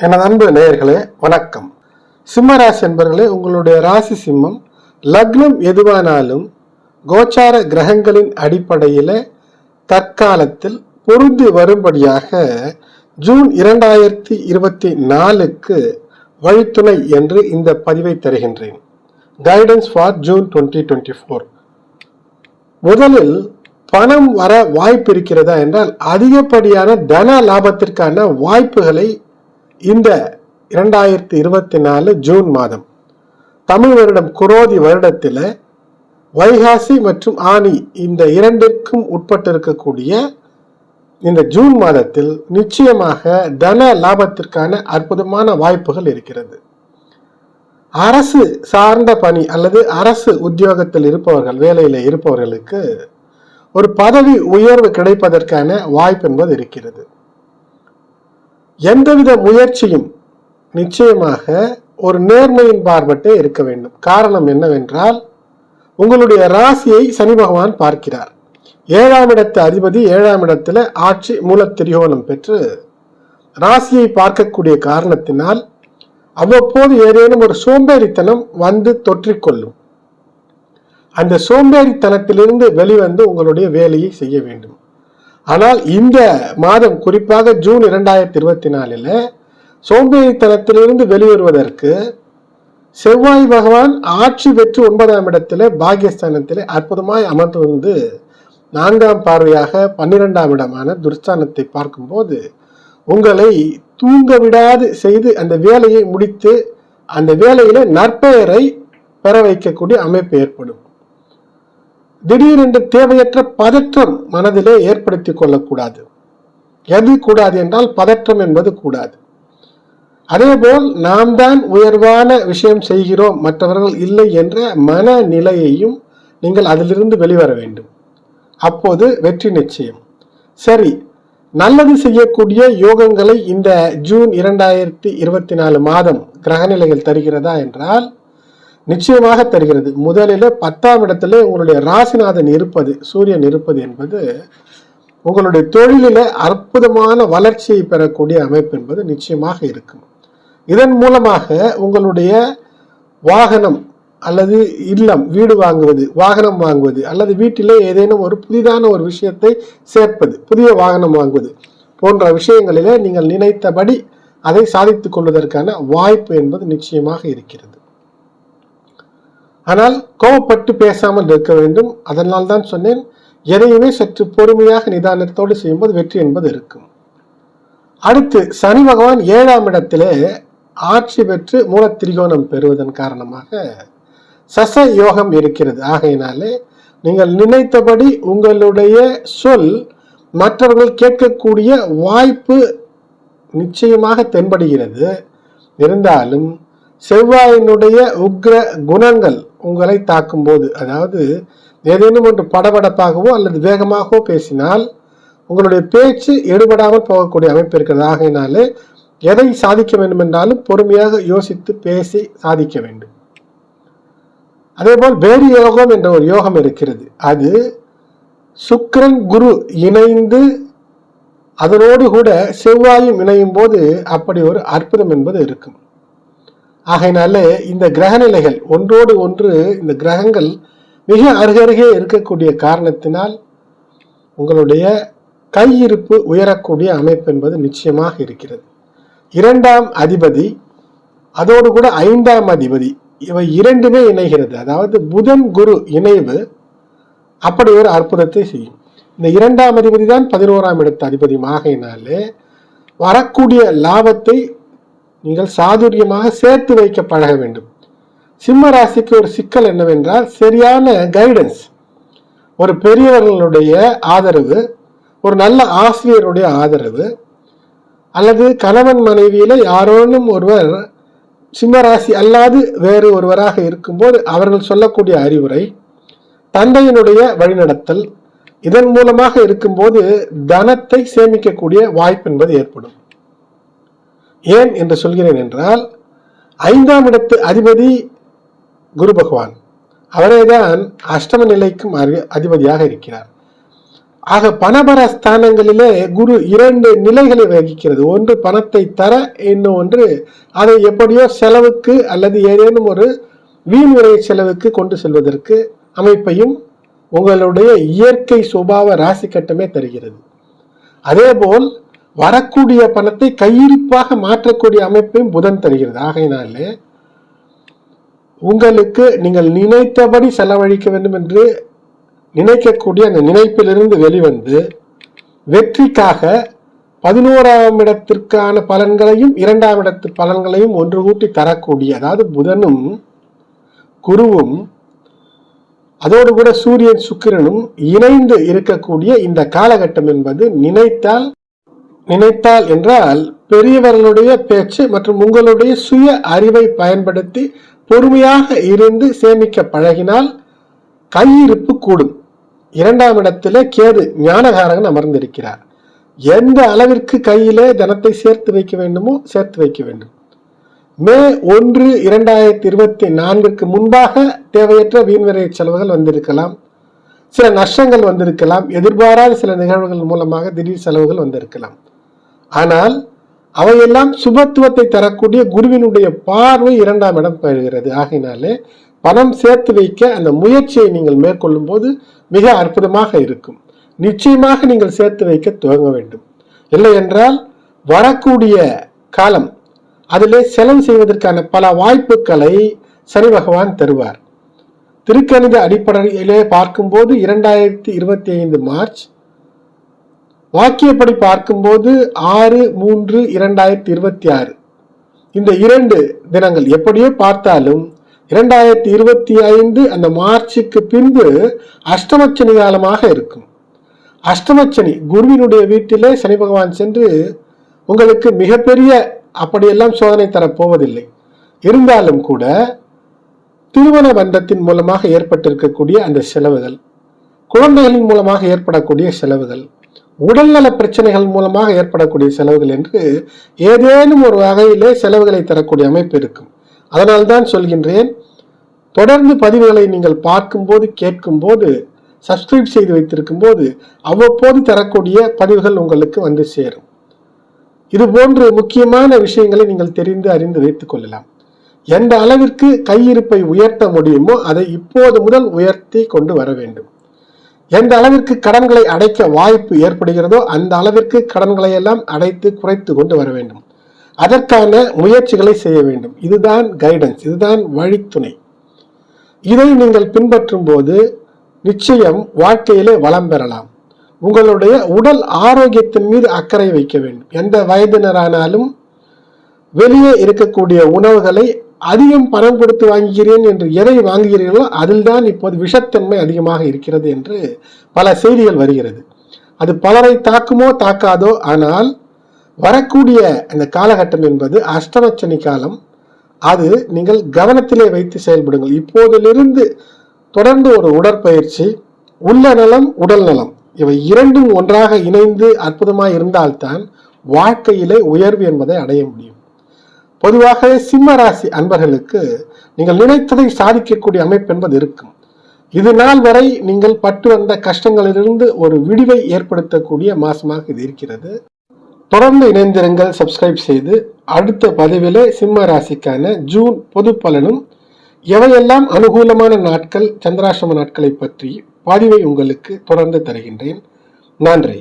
எனது அன்பு நேயர்களே வணக்கம். சிம்மராசி என்பர்களே உங்களுடைய ராசி சிம்மம் லக்னம் எதுவானாலும் கோச்சார கிரகங்களின் அடிப்படையில் தற்காலத்தில் பொருந்தி வரும்படியாக ஜூன் இரண்டாயிரத்தி இருபத்தி நாலுக்கு வழித்துணை என்று இந்த பதிவை தருகின்றேன். Guidance for June twenty twenty four முதலில் பணம் வர வாய்ப்பு இருக்கிறதா என்றால் அதிகப்படியான தன லாபத்திற்கான வாய்ப்புகளை இந்த இரண்டாயிரத்தி இருபத்தி நாலு ஜூன் மாதம். தமிழ் வருடம் குரோதி வருடத்தில் வைகாசி மற்றும் ஆணி இந்த இரண்டிற்கும் உட்பட்டிருக்கக்கூடிய இந்த ஜூன் மாதத்தில் நிச்சயமாக தன லாபத்திற்கான அற்புதமான வாய்ப்புகள் இருக்கிறது. அரசு சார்ந்த பணி அல்லது அரசு உத்தியோகத்தில் இருப்பவர்கள் வேலையில் இருப்பவர்களுக்கு ஒரு பதவி உயர்வு கிடைப்பதற்கான வாய்ப்பு என்பது இருக்கிறது. எந்தவித முயற்சியும் நிச்சயமாக ஒரு நேர்மையின் பார்பட்டே இருக்க வேண்டும். காரணம் என்னவென்றால் உங்களுடைய ராசியை சனி பகவான் பார்க்கிறார். ஏழாம் இடத்து அதிபதி ஏழாம் இடத்துல ஆட்சி மூலத்திரியோணம் பெற்று ராசியை பார்க்கக்கூடிய காரணத்தினால் அவ்வப்போது ஏதேனும் ஒரு சோம்பேறித்தனம் வந்து தொற்றிக்கொள்ளும் அந்த சோம்பேறித்தனத்திலிருந்து வெளிவந்து உங்களுடைய வேலையை செய்ய வேண்டும். ஆனால் இந்த மாதம் குறிப்பாக ஜூன் இரண்டாயிரத்தி இருபத்தி நாலில் சோம்பேறித்தனத்திலிருந்து வெளிவருவதற்கு செவ்வாய் பகவான் ஆட்சி பெற்று ஒன்பதாம் இடத்துல பாகியஸ்தானத்தில் அற்புதமாய் அமர்ந்து வந்து நான்காம் பார்வையாக பன்னிரெண்டாம் இடமான துர்ஸ்தானத்தை பார்க்கும்போது உங்களை தூங்க விடாது செய்து அந்த வேலையை முடித்து அந்த வேலையில நற்பெயரை பெற வைக்கக்கூடிய அமைப்பு ஏற்படும். திடீரென்று தேவையற்ற பதற்றம் மனதிலே ஏற்படுத்திக் கொள்ளக்கூடாது. எது கூடாது என்றால் பதற்றம் என்பது கூடாது. அதேபோல் நாம் தான் உயர்வான விஷயம் செய்கிறோம் மற்றவர்கள் இல்லை என்ற மனநிலையையும் நீங்கள் அதிலிருந்து வெளிவர வேண்டும். அப்போது வெற்றி நிச்சயம். சரி நல்லது செய்யக்கூடிய யோகங்களை இந்த ஜூன் இரண்டாயிரத்தி இருபத்தி நாலு மாதம் கிரகநிலைகள் தருகிறதா என்றால் நிச்சயமாக தருகிறது. முதலில் பத்தாம் இடத்துல உங்களுடைய ராசிநாதன் இருப்பது சூரியன் இருப்பது என்பது உங்களுடைய தொழிலில் அற்புதமான வளர்ச்சியை பெறக்கூடிய அமைப்பு என்பது நிச்சயமாக இருக்கும். இதன் மூலமாக உங்களுடைய வாகனம் அல்லது இல்லம் வீடு வாங்குவது வாகனம் வாங்குவது அல்லது வீட்டிலே ஏதேனும் ஒரு புதிதான ஒரு விஷயத்தை சேர்ப்பது புதிய வாகனம் வாங்குவது போன்ற விஷயங்களிலே நீங்கள் நினைத்தபடி அதை சாதித்துக் கொள்வதற்கான வாய்ப்பு என்பது நிச்சயமாக இருக்கிறது. ஆனால் கோபப்பட்டு பேசாமல் இருக்க வேண்டும். அதனால் தான் சொன்னேன் எதையுமே சற்று பொறுமையாக நிதானத்தோடு செய்யும்போது வெற்றி என்பது இருக்கும். அடுத்து சனி பகவான் ஏழாம் இடத்திலே ஆட்சி பெற்று மூலத்திரிகோணம் பெறுவதன் காரணமாக சச யோகம் இருக்கிறது. ஆகையினாலே நீங்கள் நினைத்தபடி உங்களுடைய சொல் மற்றவர்கள் கேட்கக்கூடிய வாய்ப்பு நிச்சயமாக தென்படுகிறது. இருந்தாலும் செவ்வாயினுடைய உக்ர குணங்கள் உங்களை தாக்கும் போது அதாவது ஏதேனும் ஒன்று படபடப்பாகவோ அல்லது வேகமாகவோ பேசினால் உங்களுடைய பேச்சு எடுபடாமல் போகக்கூடிய அமைப்பு இருக்கிறது. ஆகையினாலே எதை சாதிக்க வேண்டும் என்றாலும் பொறுமையாக யோசித்து பேசி சாதிக்க வேண்டும். அதேபோல் வேறு யோகம் என்ற ஒரு யோகம் இருக்கிறது. அது சுக்கரன் குரு இணைந்து அதனோடு கூட செவ்வாயும் இணையும் போது அப்படி ஒரு அற்புதம் என்பது இருக்கும். ஆகையினால இந்த கிரக நிலைகள் ஒன்றோடு ஒன்று இந்த கிரகங்கள் மிக அருகருகே இருக்கக்கூடிய காரணத்தினால் உங்களுடைய கையிருப்பு உயரக்கூடிய அமைப்பு என்பது நிச்சயமாக இருக்கிறது. இரண்டாம் அதிபதி அதோடு கூட ஐந்தாம் அதிபதி இவை இரண்டுமே இணைகிறது. அதாவது புதன் குரு இணைவு அப்படி ஒரு அற்புதத்தை செய்யும். இந்த இரண்டாம் அதிபதி தான் பதினோராம் இடத்து அதிபதி ஆகையினாலே வரக்கூடிய லாபத்தை நீங்கள் சாதுரியமாக சேர்த்து வைக்க பழக வேண்டும். சிம்ம ராசிக்கு ஒரு சிக்கல் என்னவென்றால் சரியான கைடன்ஸ் ஒரு பெரியவர்களுடைய ஆதரவு ஒரு நல்ல ஆசிரியருடைய ஆதரவு அல்லது கணவன் மனைவியில் யாரோனும் ஒருவர் சிம்மராசி அல்லாது வேறு ஒருவராக இருக்கும்போது அவர்கள் சொல்லக்கூடிய அறிவுரை தந்தையினுடைய வழிநடத்தல் இதன் மூலமாக இருக்கும்போது தனத்தை சேமிக்கக்கூடிய வாய்ப்பு என்பது ஏற்படும். ஏன் என்று சொல்கிறேன் என்றால் ஐந்தாம் இடத்து அதிபதி குரு பகவான். அவரேதான் அஷ்டம நிலைக்கும் அதிபதியாக இருக்கிறார். ஆக பணபர ஸ்தானங்களிலே குரு இரண்டு நிலைகளை வகிக்கிறது. ஒன்று பணத்தை தர இன்னும் ஒன்று அதை எப்படியோ செலவுக்கு அல்லது ஏதேனும் ஒரு வீண் விரை செலவுக்கு கொண்டு செல்வதற்கு அமைப்பையும் உங்களுடைய இயற்கை சுபாவ ராசி கட்டமே தருகிறது. அதேபோல் வரக்கூடிய பணத்தை கையிருப்பாக மாற்றக்கூடிய அமைப்பையும் புதன் தருகிறது. ஆகையினாலே உங்களுக்கு நீங்கள் நினைத்தபடி செலவழிக்க வேண்டும் என்று நினைக்கக்கூடிய அந்த நினைப்பிலிருந்து வெளிவந்து வெற்றிக்காக பதினோராம் இடத்திற்கான பலன்களையும் இரண்டாம் இடத்து பலன்களையும் ஒன்று கூட்டி தரக்கூடிய அதாவது புதனும் குருவும் அதோடு கூட சூரியன் சுக்கிரனும் இணைந்து இருக்கக்கூடிய இந்த காலகட்டம் என்பது நினைத்தால் நினைத்தால் என்றால் பெரியவர்களுடைய பேச்சு மற்றும் உங்களுடைய சுய அறிவை பயன்படுத்தி பொறுமையாக இருந்து சேமிக்க பழகினால் கையிருப்பு கூடும். இரண்டாம் இடத்திலே கேது ஞானகாரகன் அமர்ந்திருக்கிறார். எந்த அளவிற்கு கையிலே தனத்தை சேர்த்து வைக்க வேண்டுமோ சேர்த்து வைக்க வேண்டும். மே ஒன்று இரண்டாயிரத்தி இருபத்தி நான்கிற்கு முன்பாக தேவையற்ற வீண்விரை செலவுகள் வந்திருக்கலாம். சில நஷ்டங்கள் வந்திருக்கலாம். எதிர்பாராத சில நிகழ்வுகள் மூலமாக திடீர் செலவுகள் வந்திருக்கலாம். ஆனால் அவையெல்லாம் சுபத்துவத்தை தரக்கூடிய குருவினுடைய பார்வை இரண்டாம் இடம் பெறுகிறது. ஆகினாலே பணம் சேர்த்து வைக்க அந்த முயற்சியை நீங்கள் மேற்கொள்ளும் போது மிக அற்புதமாக இருக்கும். நிச்சயமாக நீங்கள் சேர்த்து வைக்க துவங்க வேண்டும். இல்லை என்றால் வரக்கூடிய காலம் அதிலே செலவு செய்வதற்கான பல வாய்ப்புகளை சனி பகவான் தருவார். திருக்கணித அடிப்படையிலே பார்க்கும்போது இரண்டாயிரத்தி இருபத்தி ஐந்து மார்ச் வாக்கியப்படி பார்க்கும்போது ஆறு மூன்று இரண்டாயிரத்தி இருபத்தி ஆறு. இந்த இரண்டு தினங்கள் எப்படியோ பார்த்தாலும் இரண்டாயிரத்தி இருபத்தி ஐந்து அந்த மார்ச்சுக்கு பின்பு அஷ்டமச்சனி காலமாக இருக்கும். அஷ்டமச்சனி குருவினுடைய வீட்டிலே சனி பகவான் சென்று உங்களுக்கு மிகப்பெரிய அப்படியெல்லாம் சோதனை தரப்போவதில்லை. இருந்தாலும் கூட திருமண பந்தத்தின் மூலமாக ஏற்பட்டிருக்கக்கூடிய அந்த செலவுகள் குழந்தைகளின் மூலமாக ஏற்படக்கூடிய செலவுகள் உடல்நல பிரச்சனைகள் மூலமாக ஏற்படக்கூடிய செலவுகள் என்று ஏதேனும் ஒரு வகையிலே செலவுகளை தரக்கூடிய அமைப்பு இருக்கும். அதனால்தான் சொல்கின்றேன் தொடர்ந்து பதிவுகளை நீங்கள் பார்க்கும்போது கேட்கும்போது சப்ஸ்கிரைப் செய்து வைத்திருக்கும் போது அவ்வப்போது தரக்கூடிய பதிவுகள் உங்களுக்கு வந்து சேரும். இது போன்று முக்கியமான விஷயங்களை நீங்கள் தெரிந்து அறிந்து வைத்துக் கொள்ளலாம். எந்த அளவிற்கு கையிருப்பை உயர்த்த முடியுமோ அதை இப்போது முதல் உயர்த்தி கொண்டு வர வேண்டும். எந்த அளவிற்கு கடன்களை அடைக்க வாய்ப்பு ஏற்படுகிறதோ அந்த அளவிற்கு கடன்களை எல்லாம் அடைத்து குறைத்து கொண்டு வர வேண்டும். அதற்கான முயற்சிகளை செய்ய வேண்டும். இதுதான் கைடன்ஸ் இதுதான் வழித்துணை. இதை நீங்கள் பின்பற்றும் போது நிச்சயம் வாழ்க்கையிலே வளம் பெறலாம். உங்களுடைய உடல் ஆரோக்கியத்தின் மீது அக்கறை வைக்க வேண்டும். எந்த வயதினரானாலும் வெளியே இருக்கக்கூடிய உணவுகளை அதிகம் பணம் கொடுத்து வாங்குகிறேன் என்று எதை வாங்குகிறீர்களோ அதில்தான் இப்போது விஷத்தன்மை அதிகமாக இருக்கிறது என்று பல செய்திகள் வருகிறது. அது பலரை தாக்குமோ தாக்காதோ ஆனால் வரக்கூடிய அந்த காலகட்டம் என்பது அஷ்டமச்சனி காலம். அது நீங்கள் கவனத்திலே வைத்து செயல்படுங்கள். இப்போதிலிருந்து தொடர்ந்து ஒரு உடற்பயிற்சி உள்ள நலம் உடல் நலம். இவை இரண்டும் ஒன்றாக இணைந்து அற்புதமாக இருந்தால்தான் வாழ்க்கையிலே உயர்வு என்பதை அடைய முடியும். பொதுவாகவே சிம்ம ராசி அன்பர்களுக்கு நீங்கள் நினைத்ததை சாதிக்கக்கூடிய அமைப்பு என்பது இருக்கும். இது நாள் வரை நீங்கள் பட்டு வந்த கஷ்டங்களிலிருந்து ஒரு விடிவை ஏற்படுத்தக்கூடிய மாசமாக இது இருக்கிறது. தொடர்ந்து இணைந்திருங்கள் சப்ஸ்கிரைப் செய்து அடுத்த பதிவிலே சிம்ம ராசிக்கான ஜூன் பொது பலனும் எவையெல்லாம் அனுகூலமான நாட்கள் சந்திராசிரம நாட்களை பற்றி பதிவை உங்களுக்கு தொடர்ந்து தருகின்றேன். நன்றி.